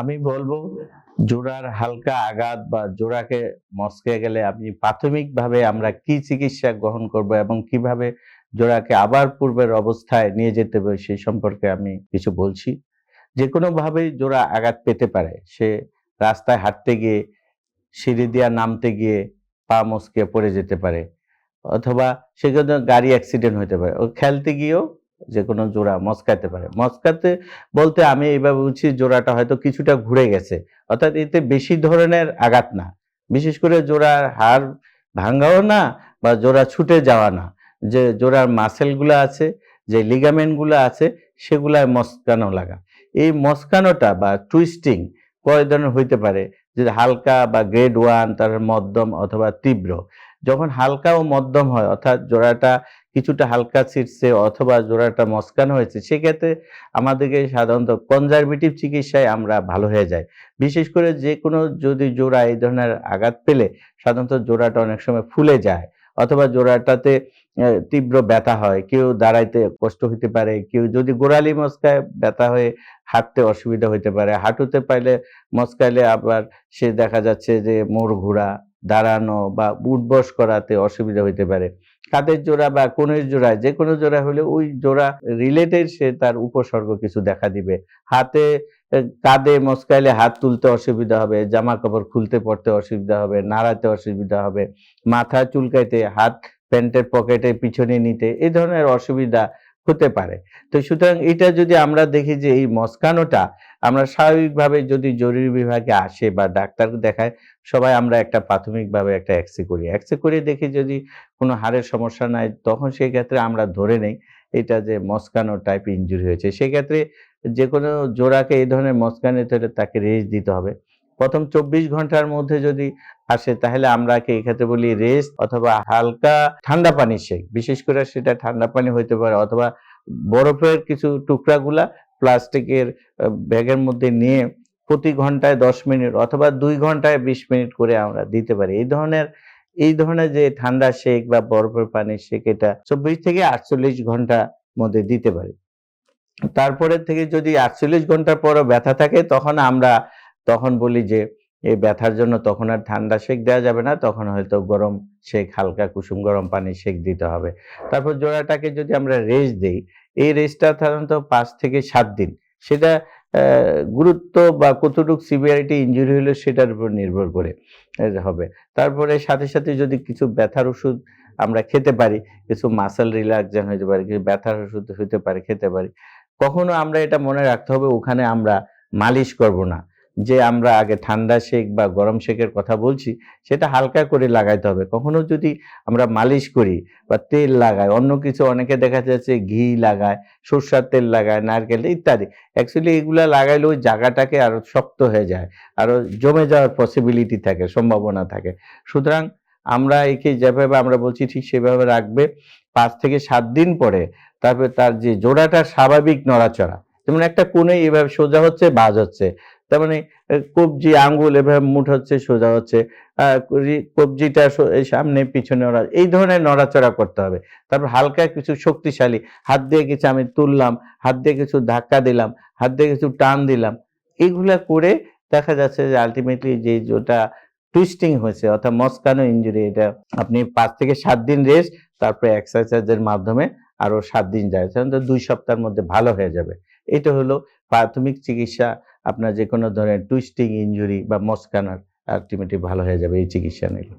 আমি বলব, জোড়ার হালকা আঘাত বা জোড়াকে মচকে গেলে আপনি প্রাথমিকভাবে আমরা কি চিকিৎসা গ্রহণ করব এবং কীভাবে জোড়াকে আবার পূর্বের অবস্থায় নিয়ে যেতে হবে সেই সম্পর্কে আমি কিছু বলছি। যে কোনোভাবেই জোড়া আঘাত পেতে পারে, সে রাস্তায় হাঁটতে গিয়ে, সিঁড়ি দিয়া নামতে গিয়ে পা মচকে পড়ে যেতে পারে, অথবা সেখানে গাড়ি অ্যাক্সিডেন্ট হতে পারে। ও খেলতে গিয়েও যে কোনো জোড়া মস্কাতে পারে। মস্কাতে বলতে আমি এইভাবে বুঝছি জোড়াটা হয়তো কিছুটা ঘুরে গেছে। অর্থাৎ এতে বেশি ধরনের আঘাত না। বিশেষ করে জোড়ার হাড় ভাঙ্গাও না বা জোড়া ছুটে যাওয়া না। যে জোড়ার মাসেলগুলো আছে, যে লিগামেন্টগুলো আছে, সেগুলায় মস্কানো লাগা। এই মস্কানোটা বা টুইস্টিং কয় ধরনের হইতে পারে। যে হালকা বা গ্রেড ওয়ান, তার মধ্যম অথবা তীব্র। যখন হালকা ও মধ্যম হয়, অর্থাৎ জোড়াটা কিছুটা হালকা ছিটছে অথবা জোড়াটা মস্কানো হয়েছে, সেক্ষেত্রে আমাদেরকে সাধারণত কনজারভেটিভ চিকিৎসায় আমরা ভালো হয়ে যাই। বিশেষ করে যে কোনো যদি জোড়া এই ধরনের আঘাত পেলে, সাধারণত জোড়াটা অনেক সময় ফুলে যায় অথবা জোড়াটাতে তীব্র ব্যথা হয়, কেউ দাঁড়াইতে কষ্ট হতে পারে, কেউ যদি গোড়ালি মস্কায় ব্যথা হয়ে হাঁটতে অসুবিধা হতে পারে, হাঁটুতে পাইলে মস্কাইলে আবার সে দেখা যাচ্ছে যে মোড় ঘোরা দাঁড়ানো বা উঠবস করাতে অসুবিধা হতে পারে। কাদের জোড়া বা কোনের জোড়া যে কোনো জোড়া হলে ওই জোড়া রিলেটেড সে তার উপসর্গ কিছু দেখা দিবে। হাতে কাঁধে মস্কাইলে হাত তুলতে অসুবিধা হবে জামা কাপড় খুলতে পড়তে অসুবিধা হবে, নাড়াতে অসুবিধা হবে, মাথা চুলকাইতে, হাত প্যান্টের পকেটে পিছনে নিতে এই ধরনের অসুবিধা হতে পারে। তো সুতরাং এটা যদি আমরা দেখি যে এই মস্কানোটা আমরা স্বাভাবিকভাবে যদি জরুরি বিভাগে আসে বা ডাক্তার দেখায়, সবাই আমরা একটা প্রাথমিকভাবে একটা এক্সরে করি। এক্সরে করে দেখি যদি কোনো হাড়ের সমস্যা নাই, তখন সেই ক্ষেত্রে আমরা ধরে নেই এটা যে মস্কানো টাইপ ইনজুরি হয়েছে। সেক্ষেত্রে যে কোনো জোড়াকে এই ধরনের মস্কানে ধরে তাকে রেস্ট দিতে হবে। প্রথম চব্বিশ ঘণ্টার মধ্যে যদি আসে, তাহলে আমরা কি এক্ষেত্রে বলি রেস্ট অথবা হালকা ঠান্ডা পানি শেক বিশেষ করে সেটা ঠান্ডা পানি হইতে পারে অথবা বরফের কিছু টুকরাগুলা প্লাস্টিকের ব্যাগের মধ্যে নিয়ে প্রতি ঘন্টায় দশ মিনিট অথবা দুই ঘন্টায় বিশ মিনিট করে আমরা দিতে পারি। এই ধরনের এই ধরনের যে ঠান্ডা শেক বা বরফের পানির শেক এটা চব্বিশ থেকে আটচল্লিশ ঘণ্টা মধ্যে দিতে পারি। তারপরে থেকে যদি আটচল্লিশ ঘণ্টার পরও ব্যথা থাকে তখন আমরা, তখন বলি যে এই ব্যথার জন্য তখন আর ঠান্ডা শেক দেওয়া যাবে না, তখন হয়তো গরম শেক, হালকা কুসুম গরম পানি শেক দিতে হবে। তারপর জোড়াটাকে যদি আমরা রেস্ট দিই এই রেস্টটা সাধারণত পাঁচ থেকে সাত দিন। সেটা গুরুত্ব বা কতটুকু সিভিয়ারিটি ইঞ্জুরি হলে সেটার উপর নির্ভর করে হবে। তারপরে সাথে সাথে যদি কিছু ব্যথার ওষুধ আমরা খেতে পারি, কিছু মাসেল রিল্যাক্সেশন হতে পারে, কিছু ব্যথার ওষুধ হতে পারে, খেতে পারি, কখনো আমরা এটা মনে রাখতে হবে, ওখানে আমরা মালিশ করব না। যে আমরা আগে ঠান্ডা শেক বা গরম শেকের কথা বলছি, সেটা হালকা করে লাগাইতে হবে। কখনো যদি আমরা মালিশ করি বা তেল লাগাই, অন্য কিছু অনেকে দেখা যাচ্ছে ঘি লাগায়, সরষার তেল লাগায়, নারকেল ইত্যাদি। অ্যাকচুয়ালি এগুলা লাগাইলে ওই জায়গাটাকে আরও শক্ত হয়ে যায়, আরও জমে যাওয়ার পসিবিলিটি থাকে, সম্ভাবনা থাকে। সুতরাং আমরা একে যেভাবে আমরা বলছি, ঠিক সেভাবে রাখবে। পাঁচ থেকে সাত দিন পরে তারপরে তার যে জোড়াটা স্বাভাবিক নড়াচড়া। যেমন একটা কোণে এভাবে সোজা হচ্ছে, বাজ হচ্ছে। তার মানে কবজি আঙ্গুল এভাবে মুঠ হচ্ছে, সোজা হচ্ছে। কবজিটা সামনে, পিছনে নড়া এই ধরনের নড়াচড়া করতে হবে। তারপর হালকা কিছু শক্তিশালী, হাত দিয়ে কিছু আমি তুললাম, হাত দিয়ে কিছু ধাক্কা দিলাম, হাত দিয়ে কিছু টান দিলাম। এইগুলা করে দেখা যাচ্ছে যে আলটিমেটলি যে যেটা টুইস্টিং হয়েছে, অর্থাৎ মস্কানো ইঞ্জুরি এটা আপনি পাঁচ থেকে সাত দিন রেস্ট তারপরে এক্সারসাইজের মাধ্যমে আরও সাত দিন যায়। সাধারণত দুই সপ্তাহের মধ্যে ভালো হয়ে যাবে। এটা হলো প্রাথমিক চিকিৎসা আপনার যে কোনো ধরনের টুইস্টিং ইনজুরি বা মস্কানার আলটিমেটলি ভালো হয়ে যাবে এই চিকিৎসা নিলে।